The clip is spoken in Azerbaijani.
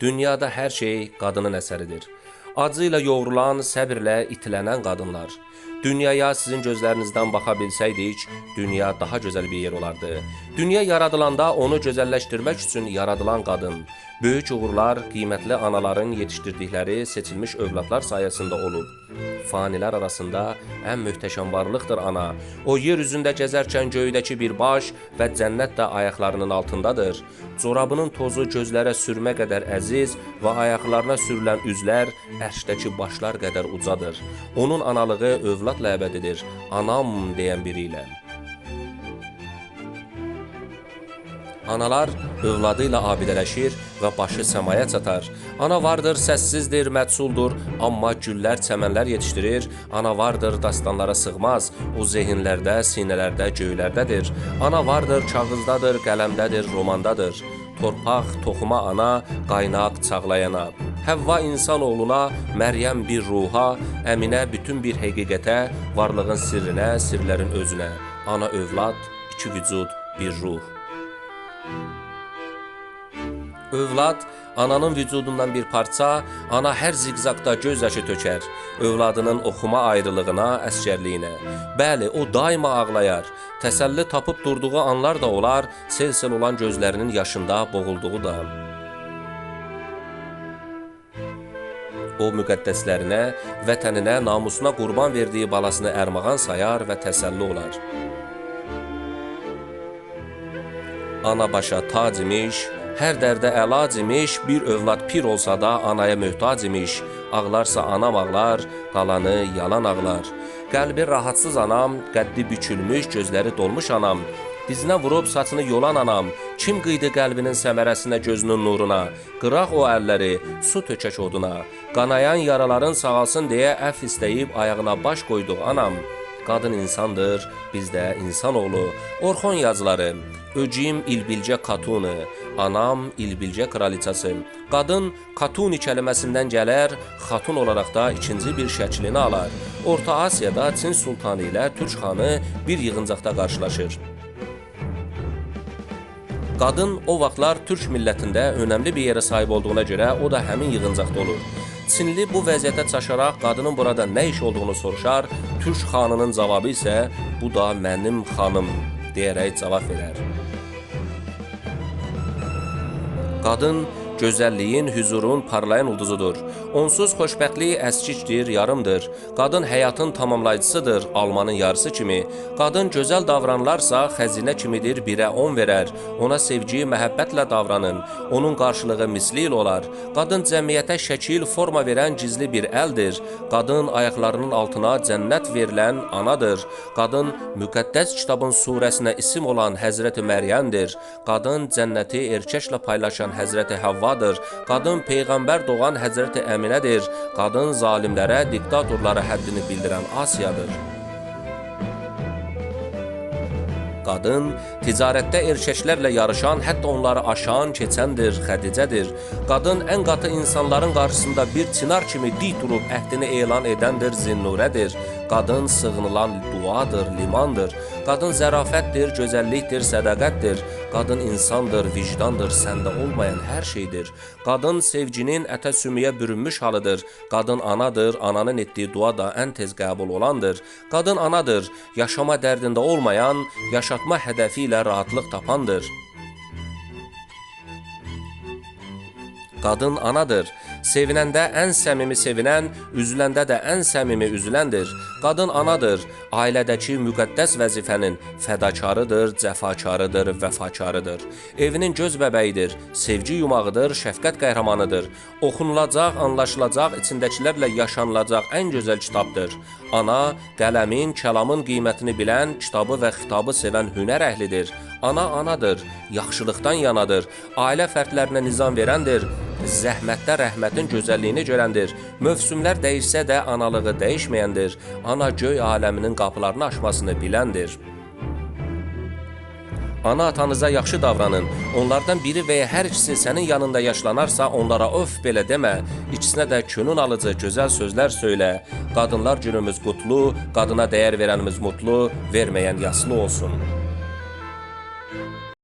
Dünyada hər şey qadının əsəridir. Acı ilə yoğrulan, səbirlə itilənən qadınlar. Dünyaya sizin gözlərinizdən baxa bilsəydik, dünya daha gözəl bir yer olardı. Dünya yaradılanda onu gözəlləşdirmək üçün yaradılan qadın, böyük uğurlar qiymətli anaların yetişdirdikləri seçilmiş övladlar sayəsində olub. Fanilər arasında ən möhtəşəm varlıqdır ana. O yer üzündə gəzərkən göydəki bir baş və cənnət də ayaqlarının altındadır. Corabının tozu gözlərə sürmə qədər əziz və ayaqlarına sürülən üzlər ərşdəki başlar qədər ucadır. Onun analığı övladla əbədidir. Anam deyən biri ilə. Analar övladı ilə abidələşir və başı səmaya çatar. Ana vardır, səssizdir, mətsuldur, amma güllər, çəmənlər yetişdirir. Ana vardır, dastanlara sığmaz, o zehinlərdə, sinələrdə, göylərdədir. Ana vardır, kağızdadır, qələmdədir, romandadır. Torpaq, toxuma ana, qaynaq çağlayana. Həvva insanoğluna, Məryəm bir ruha, Əminə bütün bir həqiqətə, varlığın sirrinə, sirlərin özünə. Ana övlad, iki vücud, bir ruh. Övlad ananın vücudundan bir parça, ana hər ziqzaqda göz yaşı tökər. Övladının oxuma ayrılığına, əskərliyinə. Bəli, o daima ağlayar. Təsəlli tapıb durduğu anlar da olar, sel-sel olan gözlərinin yaşında boğulduğu da. O müqəddəslərinə, vətəninə, namusuna qurban verdiyi balasını ərmağan sayar və təsəlli olar. Ana başa tac imiş, hər dərdə əlac imiş, bir övlad pir olsa da anaya möhtac imiş. Ağlarsa anam ağlar, qalanı yalan ağlar. Qəlbi rahatsız anam, qəddi bükülmüş, gözləri dolmuş anam. Dizinə vurub saçını yolan anam, kim qıydı qəlbinin səmərəsinə gözünün nuruna, qıraq o əlləri, su tökək oduna, qanayan yaraların sağalsın deyə əff istəyib ayağına baş qoyduq anam. Qadın insandır, biz də insanoğlu. Orxon yazıları, Öcim İlbilcə Katuni, anam İlbilcə kraliçası. Qadın Katuni kəlməsindən gələr, xatun olaraq da ikinci bir şəklini alar. Orta Asiyada Çin sultanı ilə Türk xanı bir yığıncaqda qarşılaşır. Qadın o vaxtlar Türk millətində önəmli bir yerə sahib olduğuna görə o da həmin yığıncaqda olur. Çinli bu vəziyyətə çaşaraq qadının burada nə iş olduğunu soruşar. Türk xanının cavabı isə bu da mənim xanım deyərək cavab verər. Qadın gözəlliyin, hüzurun parlayan ulduzudur. Onsuz xoşbəxtlik əskikdir, yarımdır. Qadın həyatın tamamlayıcısıdır, almanın yarısı kimi. Qadın gözəl davranlarsa xəzinə kimidir, birə 10 verər. Ona sevgi, məhəbbətlə davranın. Onun qarşılığı misli il olar. Qadın cəmiyyətə şəkil, forma verən gizli bir əldir. Qadın ayaqlarının altına cənnət verilən anadır. Qadın müqəddəs kitabın surəsinə isim olan Həzrəti Məryəmdir. Qadın cənnəti erkəklə paylaşan Həzrəti Havvadır. Qadın peyğəmbər doğan Həzrəti Əminədir. Qadın zalimlərə, diktatorlara həddini bildirən Asiyadır. Qadın ticarətdə erkəklərlə yarışan, hətta onları aşan, keçəndir, Xədicədir. Qadın ən qatı insanların qarşısında bir çınar kimi dik durub əhdini elan edəndir, Zinnurədir. Qadın sığınılan duadır, limandır. Qadın zərafətdir, gözəllikdir, sədaqətdir. Qadın insandır, vicdandır, səndə olmayan hər şeydir. Qadın sevginin ətə sümüyə bürünmüş halıdır. Qadın anadır, ananın etdiyi dua da ən tez qəbul olandır. Qadın anadır, yaşama dərdində olmayan, yaşatma hədəfi ilə rahatlıq tapandır. Qadın anadır. Sevinəndə ən səmimi sevinən, üzüləndə də ən səmimi üzüləndir. Qadın anadır. Ailədəki müqəddəs vəzifənin fədakarıdır, cəfakarıdır, vəfakarıdır. Evinin göz bəbəyidir, sevgi yumağıdır, şəfqət qəhrəmanıdır. Oxunulacaq, anlaşılacaq, içindəkilərlə yaşanılacaq ən gözəl kitabdır. Ana, qələmin, kəlamın qiymətini bilən, kitabı və xitabı sevən hünər əhlidir. Ana anadır, yaxşılıqdan yanadır, ailə fərdlərinə nizam verəndir, zəhmətdə rəhmətin gözəlliyini görəndir. Mövsümlər dəyişsə də analığı dəyişməyəndir. Ana göy aləminin qapılarını açmasını biləndir. Ana atanıza yaxşı davranın. Onlardan biri və ya hər ikisi sənin yanında yaşlanarsa onlara öf belə demə. İkisinə də könül alıcı gözəl sözlər söylə. Qadınlar günümüz qutlu, qadına dəyər verənimiz mutlu, verməyən yaslı olsun.